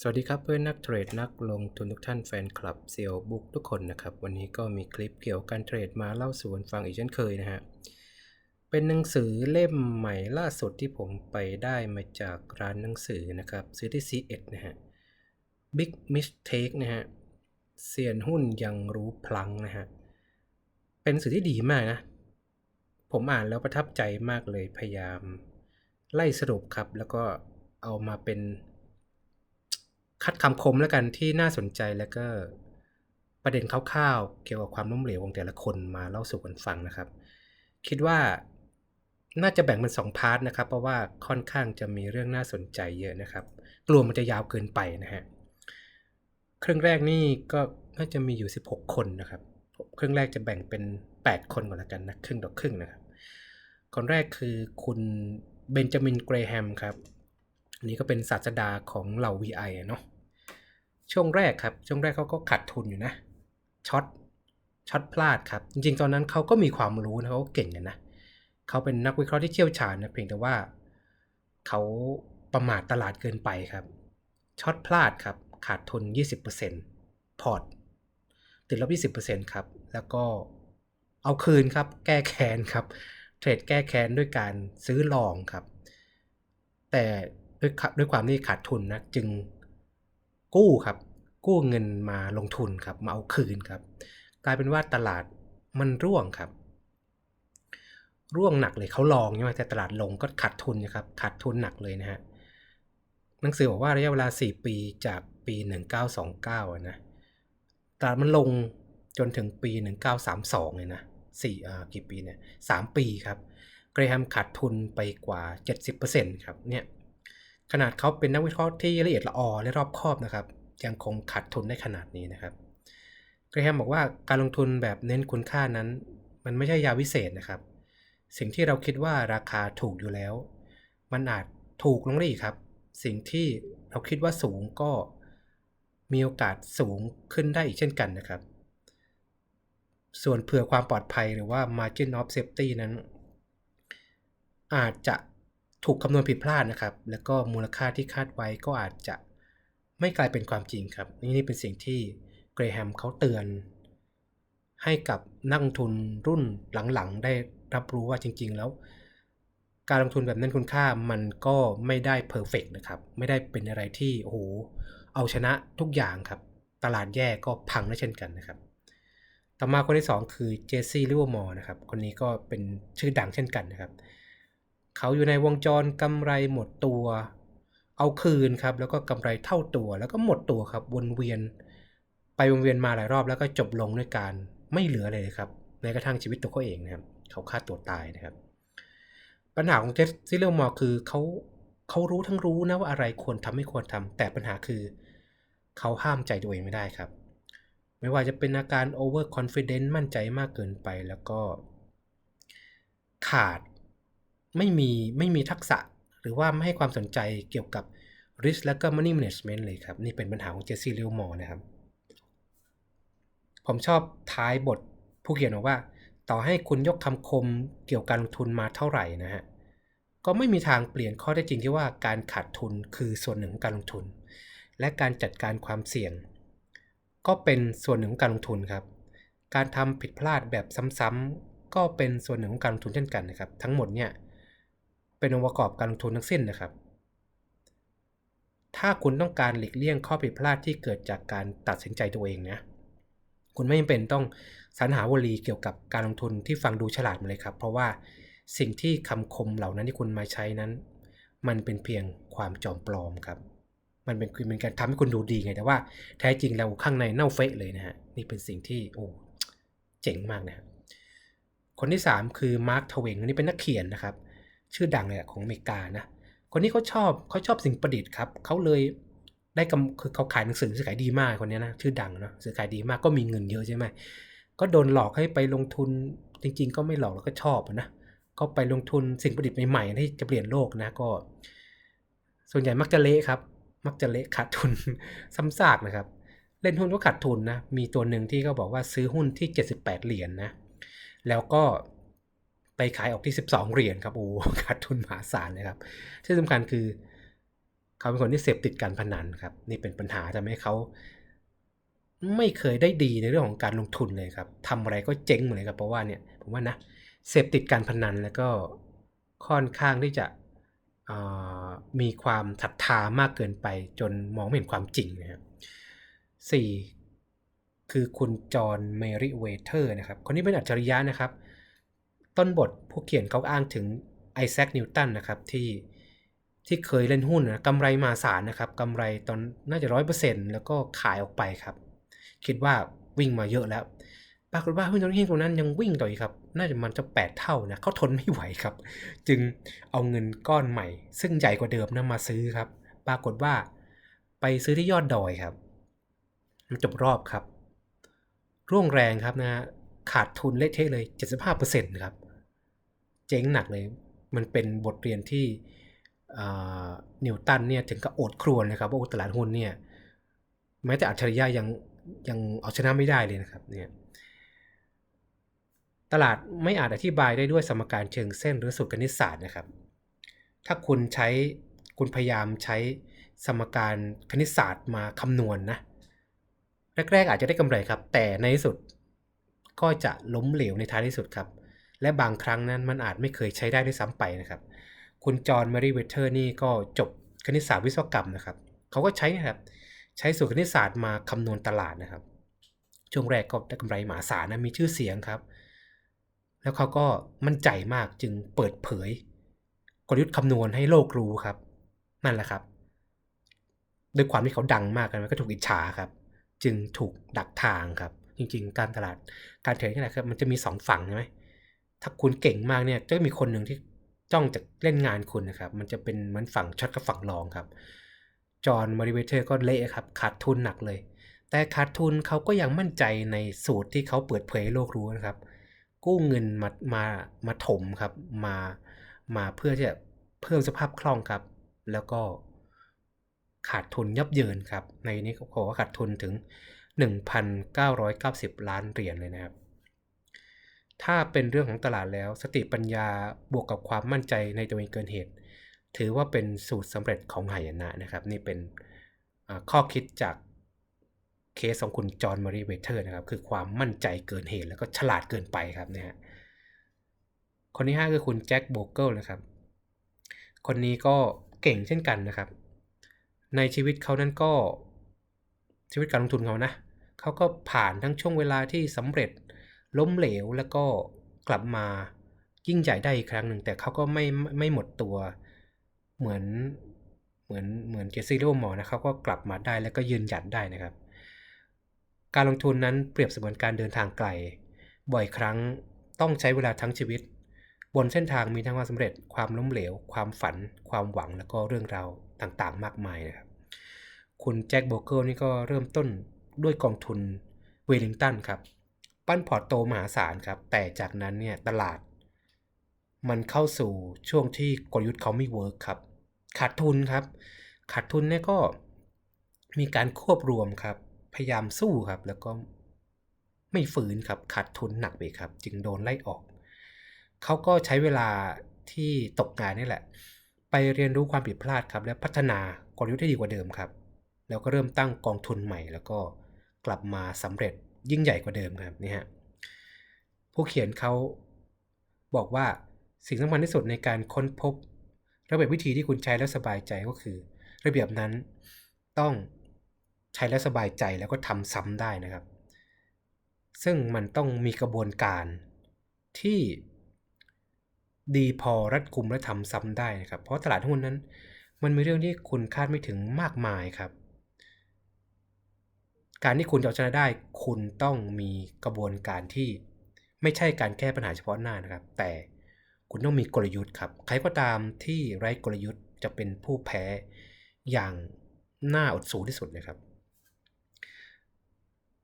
สวัสดีครับเพื่อนนักเทรดนักลงทุนทุกท่านแฟนคลับเซียวบุ๊กทุกคนนะครับ วันนี้ก็มีคลิปเกี่ยวกับการเทรดมาเล่าสู่กันฟังอีกเช่นเคยนะฮะ เป็นหนังสือเล่มใหม่ล่าสุดที่ผมไปได้มาจากร้านหนังสือนะครับ ซื้อที่ C1 นะฮะ Big Mistake นะฮะเซียนหุ้นยังรู้พลังนะฮะ เป็นสื่อที่ดีมากนะ ผมอ่านแล้วประทับใจมากเลยพยายาม ไล่สรุปครับ แล้วก็เอามาเป็น คัดคำคมแล้วกันที่น่าสนใจแล้วก็ประเด็นคร่าวๆเกี่ยวกับความล้มเหลวของแต่ละคนมาเล่าสู่กันฟังนะครับ คิดว่าน่าจะแบ่งเป็นสองพาร์ทนะครับ เพราะว่าค่อนข้างจะมีเรื่องน่าสนใจเยอะนะครับ กลัวมันจะยาวเกินไปนะฮะครึ่งแรกนี่ก็น่าจะมีอยู่ 16 คนนะครับครึ่งแรกจะแบ่งเป็น 8 คนก่อนละกันนะครึ่งต่อครึ่งนะครับคนแรกคือคุณเบนจามินเกรแฮมครับ อันนี้ก็เป็นศาสดาของเหล่า VI อเนาะ ช่วงแรกครับ ช่วงแรกเขาก็ขาดทุนอยู่นะช็อตช็อตพลาดครับ จริงๆ ตอนนั้นเขาก็มีความรู้นะเขาก็เก่งกันนะเขาเป็นนักวิเคราะห์ที่เชี่ยวชาญนะเพียงแต่ว่าเขาประมาทตลาดเกินไปครับช็อตพลาดครับขาดทุน 20%พอร์ตติดลบ 20%ครับ แล้วก็เอาคืนครับ แก้แค้นครับ เทรดแก้แค้นด้วยการซื้อลองครับ แต่ด้วยด้วยความที่ขาดทุนนะ จึง กู้ครับ กู้เงินมาลงทุนครับ มาเอาคืนครับ กลายเป็นว่าตลาดมันร่วงครับ ร่วงหนักเลยเขาลองใช่ไหมแต่ตลาดลงก็ขาดทุนนะครับขาดทุนหนักเลยนะฮะหนังสือบอกว่าระยะเวลา 4 ปีจากปี 1929อะนะตลาดมันลงจนถึงปี 1932เลยนะสี่อ่ากี่ปีเนี่ยสามปีครับเกรแฮมขาดทุนไปกว่า 70%ครับเนี่ย ขนาดเขาเป็นนักวิเคราะห์ที่ละเอียดละออและรอบคอบนะครับ ยังคงขาดทุนได้ขนาดนี้นะครับเกรแฮมบอกว่าการลงทุนแบบเน้นคุณค่านั้น มันไม่ใช่ยาวิเศษนะครับ สิ่งที่เราคิดว่าราคาถูกอยู่แล้ว มันอาจถูกลงได้อีกครับ สิ่งที่เราคิดว่าสูงก็มีโอกาสสูงขึ้นได้อีกเช่นกันนะครับ ส่วนเผื่อความปลอดภัยหรือว่า margin of safety นั้น อาจจะ ถูกคำนวณผิดพลาดนะครับ แล้วก็มูลค่าที่คาดไว้ก็อาจจะไม่กลายเป็นความจริงครับนี่นี่เป็นสิ่งที่เกรแฮมเขาเตือน ให้กับนักลงทุนรุ่นหลังๆ ได้รับรู้ว่าจริง ๆ แล้ว การลงทุนแบบนั้นคุณค่ามันก็ไม่ได้เพอร์เฟกนะครับ ไม่ได้เป็นอะไรที่โอ้โหเอาชนะทุกอย่างครับ ตลาดแย่ก็พังได้เช่นกันนะครับ ต่อมาคนที่ 2 คือเจสซี่ลิเวอร์มอร์นะครับ คนนี้ก็เป็นชื่อดังเช่นกันนะครับเขาอยู่ในวงจรกำไรหมดตัว เอาคืนครับ แล้วก็กำไรเท่าตัวแล้วก็หมดตัวครับวนเวียน ไปวนเวียนมาหลายรอบแล้วก็จบลงด้วยการไม่เหลือเลยครับแม้กระทั่งชีวิตตัวเขาเองนะครับ เขาฆ่าตัวตายนะครับ ปัญหาของเจสซี่ลิเวอร์มอคือเขาเขารู้ทั้งรู้นะว่าอะไรควรทำไม่ควรทำแต่ปัญหาคือ เขาห้ามใจตัวเองไม่ได้ครับ ไม่ว่าจะเป็นอาการ over confidence มั่นใจมากเกินไปแล้วก็ ขาด ไม่มีไม่มีทักษะหรือว่าไม่ให้ความสนใจเกี่ยวกับ risk และก็ money management เลยครับ นี่เป็นปัญหาของเจสซี่เลวมอร์นะครับ ผมชอบท้ายบทผู้เขียนบอกว่า ต่อให้คุณยกคำคมเกี่ยวกับการลงทุนมาเท่าไหร่นะฮะก็ไม่มีทางเปลี่ยนข้อได้จริงที่ว่าการขาดทุนคือส่วนหนึ่งของการลงทุน และการจัดการความเสี่ยง ก็เป็นส่วนหนึ่งของการลงทุนครับ การทำผิดพลาดแบบซ้ำๆก็เป็นส่วนหนึ่งของการลงทุนเช่นกันนะครับ ทั้งหมดเนี่ย เป็นองค์ประกอบการลงทุนทั้งสิ้นนะครับ ถ้าคุณต้องการหลีกเลี่ยงข้อผิดพลาดที่เกิดจากการตัดสินใจตัวเองนะคุณไม่จำเป็นต้องสรรหาวลีเกี่ยวกับการลงทุนที่ฟังดูฉลาดมาเลยครับ เพราะว่าสิ่งที่คำคมเหล่านั้นที่คุณมาใช้นั้น มันเป็นเพียงความจอมปลอมครับมันเป็นเป็นการทำให้คุณดูดีไงแต่ว่าแท้จริงแล้วข้างในเน่าเฟะเลยนะฮะนี่เป็นสิ่งที่โอ้เจ๋งมากนะคนที่ 3 คือมาร์คทเวงคนนี้เป็นนักเขียนนะครับ ชื่อดังเลยของอเมริกานะ คนนี้เขาชอบเขาชอบสิ่งประดิษฐ์ครับเขาเลยได้กำคือเขาขายหนังสือขายดีมากคนนี้นะชื่อดังเนาะสือขายดีมากก็มีเงินเยอะใช่ไหมก็โดนหลอกให้ไปลงทุนจริง ๆ ก็ไม่หลอกแล้วก็ชอบนะก็ไปลงทุนสิ่งประดิษฐ์ใหม่ๆที่จะเปลี่ยนโลกนะก็ ส่วนใหญ่มักจะเละครับ มักจะเละขาดทุนซ้ำซากนะครับ เล่นหุ้นก็ขาดทุนนะมีตัวหนึ่งที่เขาบอกว่าซื้อหุ้นที่ 78 เหรียญนนะแล้วก็ ไปขายออกที่ 12 เหรียญครับโอ้ขาดทุนมหาศาลเลยครับ ที่สำคัญคือ เขาเป็นคนที่เสพติดการพนันครับ นี่เป็นปัญหาทำให้เขาไม่เคยได้ดีในเรื่องของการลงทุนเลยครับทำอะไรก็เจ๊งหมดเลยครับเพราะว่าเนี่ยผมว่านะเสพติดการพนันแล้วก็ค่อนข้างที่จะมีความศรัทธามากเกินไปจนมองไม่เห็นความจริงนะครับสี่คือคุณจอห์นเมริเวเทอร์นะครับ คนนี้เป็นอัจฉริยะนะครับ ต้นบทผู้เขียนเขาอ้างถึงไอแซคนิวตันนะครับที่ที่เคยเล่นหุ้นนะกำไรมาศาลนะครับกำไรตอนน่าจะร้อยเปอร์เซ็นต์แล้วก็ขายออกไปครับ คิดว่าวิ่งมาเยอะแล้ว ปรากฏว่าหุ้นตรงนี้ตรงนั้นยังวิ่งต่ออีกครับ น่าจะมันจะแปดเท่านะเขาทนไม่ไหวครับ จึงเอาเงินก้อนใหม่ ซึ่งใหญ่กว่าเดิมนะมาซื้อครับ ปรากฏว่าไปซื้อที่ยอดดอยครับ มันจบรอบครับ ร่วงแรงครับนะขาดทุนเละเทะเลย 75%ครับ เจ๊งหนักเลย มันเป็นบทเรียนที่นิวตันเนี่ยถึงกับโอดครวญนะครับว่าตลาดหุ้นเนี่ยแม้แต่อัจฉริยะยังยังเอาชนะไม่ได้เลยนะครับเนี่ยตลาดไม่อาจอธิบายได้ด้วยสมการเชิงเส้นหรือสูตรคณิตศาสตร์นะครับ ถ้าคุณใช้คุณพยายามใช้สมการคณิตศาสตร์มาคำนวณนนะแรกๆอาจจะได้กำไรครับ แต่ในที่สุดก็จะล้มเหลวในท้ายที่สุดครับ และบางครั้งนั้นมันอาจไม่เคยใช้ได้ด้วยซ้ำไปนะครับ คุณจอห์นมารีเวเทอร์นี่ก็จบคณิตศาสตร์วิศวกรรมนะครับเขาก็ใช้นะครับใช้สูตรคณิตศาสตร์มาคำนวณตลาดนะครับ ช่วงแรกก็ได้กำไรมหาศาลนะมีชื่อเสียงครับ แล้วเขาก็มั่นใจมากจึงเปิดเผย กลยุทธ์คำนวณให้โลกรู้ครับ นั่นแหละครับด้วยความที่เขาดังมากกันมันก็ถูกอิจฉาครับ จึงถูกดักทางครับ จริง ๆ การตลาดการเทรดนี่แหละครับมันจะมีสองฝั่งใช่ไหม ถ้าคุณเก่งมากเนี่ยจะมีคนหนึ่งที่จ้องจะเล่นงานคุณนะครับ มันจะเป็นเหมือนฝั่งช็อตกับฝั่งรองครับ จอห์นมาริเวเทอร์ก็เละครับ ขาดทุนหนักเลย แต่ขาดทุนเขาก็ยังมั่นใจในสูตรที่เขาเปิดเผยโลกรู้นะครับ กู้เงินมามามาถมครับ มามาเพื่อที่จะเพิ่มสภาพคล่องครับ แล้วก็ขาดทุนยับเยินครับ ในนี้เขาบอกว่าขาดทุนถึง 1,990 ล้านเหรียญเลยนะครับ ถ้าเป็นเรื่องของตลาดแล้ว สติปัญญาบวกกับความมั่นใจในตัวเองเกินเหตุ ถือว่าเป็นสูตรสำเร็จของหายนะนะครับ นี่เป็นข้อคิดจากเคสของคุณจอห์นมารีเวเทอร์นะครับ คือความมั่นใจเกินเหตุ แล้วก็ฉลาดเกินไปครับนะฮะคนที่ 5 คือคุณแจ็คโบเกิลนะครับ คนนี้ก็เก่งเช่นกันนะครับ ในชีวิตเขานั้นก็ชีวิตการลงทุนเขานะเขาก็ผ่านทั้งช่วงเวลาที่สำเร็จ ล้มเหลวแล้วก็กลับมายิ่งใหญ่ได้อีกครั้งหนึ่ง แต่เขาก็ไม่ไม่หมดตัว เหมือนเหมือนเหมือนเจสซี่โรมอนะครับก็กลับมาได้แล้วก็ยืนหยัดได้นะครับ การลงทุนนั้นเปรียบเสมือนการเดินทางไกล บ่อยครั้งต้องใช้เวลาทั้งชีวิต บนเส้นทางมีทั้งความสำเร็จความล้มเหลว ความฝัน ความหวังแล้วก็เรื่องราวต่างๆ มากมายนะครับ คุณแจ็คโบเกิลนี่ก็เริ่มต้นด้วยกองทุนเวลิงตันครับ ปั้นพอร์ตโตมหาศาลครับ แต่จากนั้นเนี่ยตลาด มันเข้าสู่ช่วงที่กลยุทธ์เขาไม่เวิร์กครับ ขาดทุนครับ ขาดทุนเนี่ยก็มีการควบรวมครับ พยายามสู้ครับ แล้วก็ไม่ฝืนครับ ขาดทุนหนักไปครับ จึงโดนไล่ออก เขาก็ใช้เวลาที่ตกงานนี่แหละ ไปเรียนรู้ความผิดพลาดครับ และพัฒนากลยุทธ์ให้ดีกว่าเดิมครับ แล้วก็เริ่มตั้งกองทุนใหม่ แล้วก็กลับมาสำเร็จ ยิ่งใหญ่กว่าเดิมครับนี่ฮะผู้เขียนเขาบอกว่าสิ่งสำคัญที่สุดในการค้นพบ ระเบียบวิธีที่คุณใช้แล้วสบายใจก็คือ ระเบียบนั้นต้องใช้แล้วสบายใจแล้วก็ทำซ้ำได้นะครับ ซึ่งมันต้องมีกระบวนการที่ดีพอรัดกุมและทำซ้ำได้นะครับ เพราะตลาดหุ้นนั้น มันมีเรื่องที่คุณคาดไม่ถึงมากมายครับ การที่คุณจะชนะได้ คุณต้องมีกระบวนการที่ไม่ใช่การแก้ปัญหาเฉพาะหน้านะครับ แต่คุณต้องมีกลยุทธ์ครับ ใครก็ตามที่ไร้กลยุทธ์จะเป็นผู้แพ้อย่างน่าอดสูที่สุดนะครับ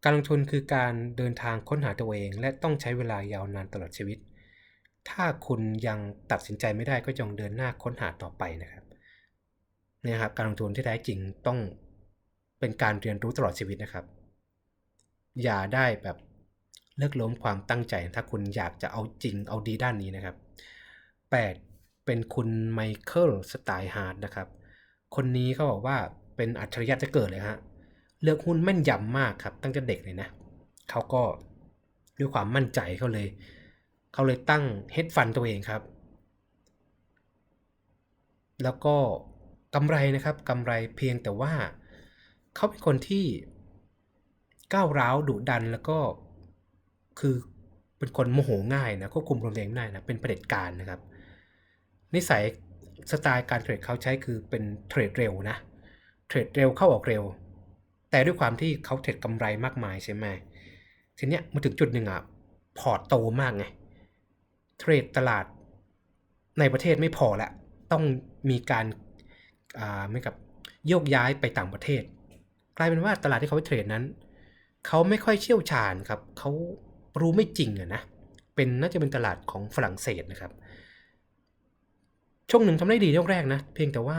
การลงทุนคือการเดินทางค้นหาตัวเอง และต้องใช้เวลายาวนานตลอดชีวิต ถ้าคุณยังตัดสินใจไม่ได้ก็จงเดินหน้าค้นหาต่อไปนะครับนี่ครับการลงทุนที่แท้จริงต้อง เป็นการเรียนรู้ตลอดชีวิตนะครับ อย่าได้แบบเลิกล้มความตั้งใจ ถ้าคุณอยากจะเอาจริงเอาดีด้านนี้นะครับ 8 เป็นคุณไมเคิลสไตล์ฮาร์ดนะครับ คนนี้เขาบอกว่าเป็นอัจฉริยะจะเกิดเลยฮะเลือกหุ้นแม่นยำมากครับ ตั้งแต่เด็กเลยนะเขาก็ด้วยความมั่นใจเขาเลยเขาเลยตั้งเฮดฟันตัวเองครับ แล้วก็กำไรนะครับกำไรเพียงแต่ว่า เขาเป็นคนที่ก้าวร้าวดุดันแล้วก็คือเป็นคนโมโหง่ายนะควบคุมอารมณ์ตัวเองได้นะเป็นประเด็จการนะครับ นิสัยสไตล์การเทรดเขาใช้คือเป็นเทรดเร็วนะเทรดเร็วเข้าออกเร็ว แต่ด้วยความที่เขาเทรดกำไรมากมายใช่ไหมทีเนี้ยมาถึงจุดหนึ่งอะพอร์ตโตมากไงเทรดตลาดในประเทศไม่พอละต้องมีการอ่าไม่กับโยกย้ายไปต่างประเทศ กลายเป็นว่าตลาดที่เขาไปเทรดนั้นเขาไม่ค่อยเชี่ยวชาญครับเขารู้ไม่จริงอะนะเป็นน่าจะเป็นตลาดของฝรั่งเศสนะครับ ช่วงหนึ่งทำได้ดีช่วงแรกนะ เพียงแต่ว่า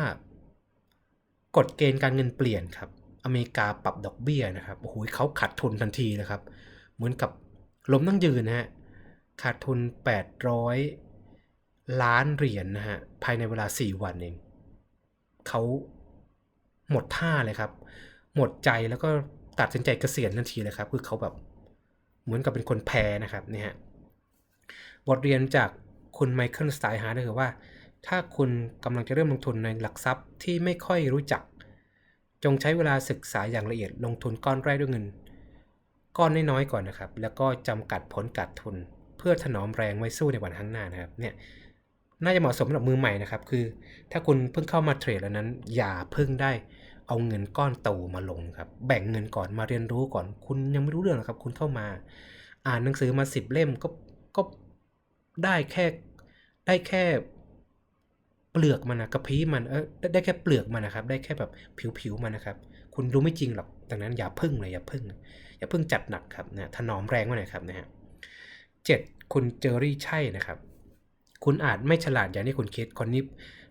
กฎเกณฑ์การเงินเปลี่ยนครับ อเมริกาปรับดอกเบี้ยนะครับโอ้โหเขาขาดทุนทันทีเลยครับ เหมือนกับล้มตั้งยืนนะฮะขาดทุน 800 ล้านเหรียญนนะฮะภายในเวลา 4 วันเองเขาหมดท่าเลยครับ หมดใจแล้วก็ตัดสินใจเกษียณทันทีเลยครับ คือเขาแบบเหมือนกับเป็นคนแพ้นะครับเนี่ยฮะบทเรียนจากคุณไมเคิลสไตน์ฮาร์ดก็คือว่า ถ้าคุณกำลังจะเริ่มลงทุนในหลักทรัพย์ที่ไม่ค่อยรู้จัก จงใช้เวลาศึกษาอย่างละเอียดลงทุนก้อนแรกด้วยเงิน ก้อนน้อยๆก่อนนะครับ แล้วก็จำกัดผลกัดทุน เพื่อถนอมแรงไว้สู้ในวันข้างหน้านะครับเนี่ยน่าจะเหมาะสมสำหรับมือใหม่นะครับ คือ ถ้าคุณเพิ่งเข้ามาเทรดแล้วนั้น อย่าเพิ่งได้ เอาเงินก้อนโตมาลงครับ แบ่งเงินก่อนมาเรียนรู้ก่อน คุณยังไม่รู้เรื่องหรอกครับ คุณเข้ามา อ่านหนังสือมาสิบเล่มก็ก็ได้แค่ได้แค่เปลือกมันนะกระพี้มันเออได้แค่เปลือกมันนะครับ ได้แค่แบบผิวๆมันนะครับ คุณรู้ไม่จริงหรอกดังนั้นอย่าพึ่งเลยอย่าพึ่ง อย่าพึ่งจัดหนักครับนะถนอมแรงไว้หน่อยครับนะฮะเจ็ดคุณเจอรี่ใช่นะครับ คุณอาจไม่ฉลาดอย่างที่คุณคิดคนนี้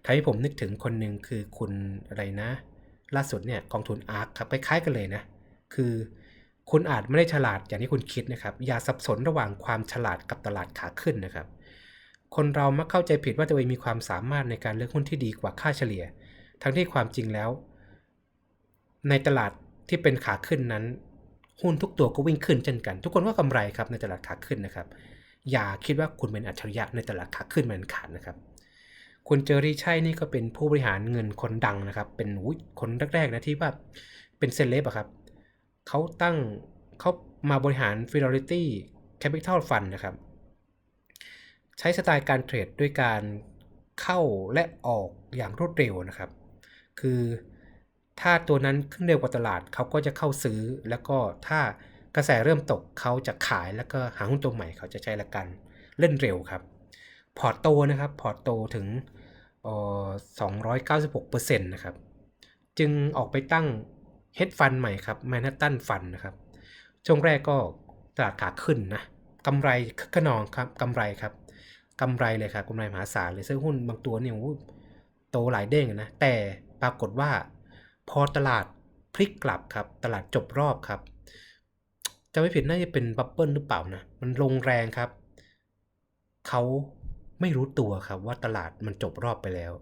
ทำให้ผมนึกถึงคนหนึ่งคือคุณอะไรนะ ล่าสุดเนี่ยกองทุนอาร์คครับคล้ายๆกันเลยนะคือคุณอาจไม่ได้ฉลาดอย่างที่คุณคิดนะครับ อย่าสับสนระหว่างความฉลาดกับตลาดขาขึ้นนะครับ คนเรามักเข้าใจผิดว่าตัวเองมีความสามารถในการเลือกหุ้นที่ดีกว่าค่าเฉลี่ย ทั้งที่ความจริงแล้ว ในตลาดที่เป็นขาขึ้นนั้น หุ้นทุกตัวก็วิ่งขึ้นเช่นกัน ทุกคนก็กำไรครับในตลาดขาขึ้นนะครับ อย่าคิดว่าคุณเป็นอัจฉริยะในตลาดขาขึ้นมันขาดนะครับ คุณเจอรี่ใช่นี่ก็เป็นผู้บริหารเงินคนดังนะครับ เป็นคนแรกๆนะที่ว่าเป็นเซเลบอะครับเขาตั้งเขามาบริหาร Fidelity Capital Fund นะครับ ใช้สไตล์การเทรดด้วยการเข้าและออกอย่างรวดเร็วนะครับ คือถ้าตัวนั้นขึ้นเร็วกว่าตลาดเขาก็จะเข้าซื้อ แล้วก็ถ้ากระแสเริ่มตกเขาจะขายแล้วก็หาหุ้นตัวใหม่เขาจะใช้ละกันเล่นเร็วครับ พอร์ตโตนะครับ พอร์ตโตถึงเอ่อ296%นะครับ จึงออกไปตั้งเฮดฟันใหม่ครับแมนฮัตตันฟันนะครับ ช่วงแรกก็ตลาดขาขึ้นนะกำไรคึกขนองครับกำไรครับกำไรเลยครับกำไรมหาศาลเลยซื้อหุ้นบางตัวเนี่ยโอ้โหโตหลายเด้งนะ แต่ปรากฏว่า พอตลาดพลิกกลับครับ ตลาดจบรอบครับ จะไม่ผิดน่าจะเป็นบับเบิลหรือเปล่านะ มันลงแรงครับ เขา ไม่รู้ตัวครับว่าตลาดมันจบรอบไปแล้ว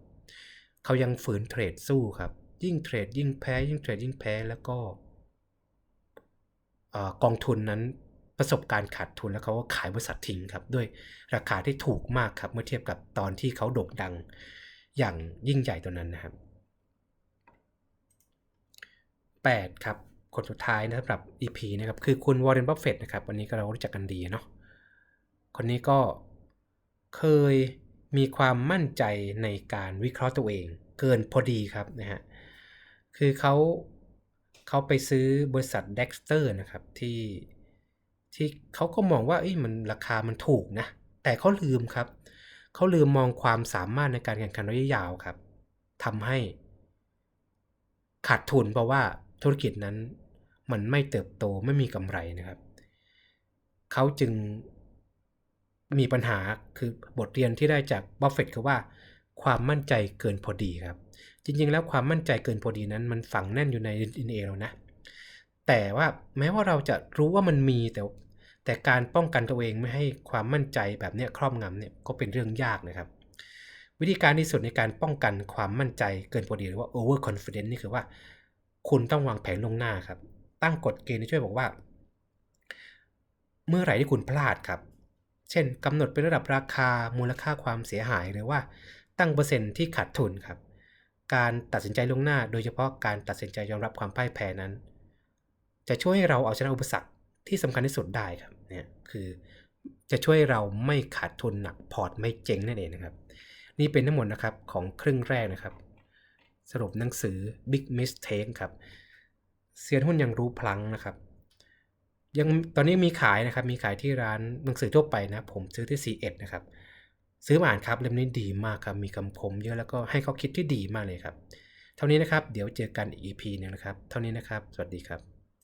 เขายังฝืนเทรดสู้ครับ ยิ่งเทรดยิ่งแพ้ ยิ่งเทรดยิ่งแพ้แล้วก็กองทุนนั้นประสบการณ์ขาดทุนแล้วเขาก็ขายบริษัททิ้งครับ ด้วยราคาที่ถูกมากครับเมื่อเทียบกับตอนที่เขาโด่งดังอย่างยิ่งใหญ่ตัวนั้นนะครับ 8 ครับ คนสุดท้ายนะสำหรับ EP นะครับ คือคุณวอร์เรนบัฟเฟตนะครับ วันนี้ก็เรารู้จักกันดีเนาะคนนี้ก็ เคยมีความมั่นใจในการวิเคราะห์ตัวเอง เกินพอดีครับนะฮะคือเขาเขาไปซื้อบริษัท Dexter นะครับที่ที่เขาก็มองว่าเอ้ยมันราคามันถูกนะ แต่เขาลืมครับ เขาลืมมองความสามารถในการแข่งขันระยะยาวครับทำให้ ขาดทุนเพราะว่าธุรกิจนั้นมันไม่เติบโตไม่มีกำไรนะครับ เขาจึง มีปัญหาคือบทเรียนที่ได้จากบัฟเฟตคือว่าความมั่นใจเกินพอดีครับ จริงๆ แล้วความมั่นใจเกินพอดีนั้น มันฝังแน่นอยู่ใน DNA เรานะ แต่ว่าแม้ว่าเราจะรู้ว่ามันมีแต่แต่การป้องกันตัวเองไม่ให้ความมั่นใจแบบนี้ครอบงำเนี่ยก็เป็นเรื่องยากนะครับ วิธีการที่สุดในการป้องกันความมั่นใจเกินพอดีหรือว่า over confidence นี่คือว่า คุณต้องวางแผนลงหน้าครับ ตั้งกฎเกณฑ์ที่ช่วยบอกว่า เมื่อไหร่ที่คุณพลาดครับ เช่นกำหนดเป็นระดับราคามูลค่าความเสียหายหรือว่าตั้งเปอร์เซ็นต์ที่ขาดทุนครับ การตัดสินใจล่วงหน้า โดยเฉพาะการตัดสินใจยอมรับความพ่ายแพ้นั้น จะช่วยให้เราเอาชนะอุปสรรคที่สำคัญที่สุดได้ครับเนี่ยคือจะช่วยเราไม่ขาดทุนหนักพอร์ตไม่เจ๊งนั่นเองนะครับ นี่เป็นทั้งหมดนะครับของครึ่งแรกนะครับ สรุปหนังสือ Big Mistake ครับเซียนหุ้นยังรู้พลังนะครับ ยังตอนนี้มีขายนะครับ มีขายที่ร้านหนังสือทั่วไปนะ ผมซื้อที่ C1 นะครับ ซื้อมาอ่านครับเล่มนี้ดีมากครับ มีคำคมเยอะแล้วก็ให้เขาคิดที่ดีมากเลยครับ เท่านี้นะครับ เดี๋ยวเจอกันอีก EP หนึงนะครับ เท่านี้นะครับ สวัสดีครับ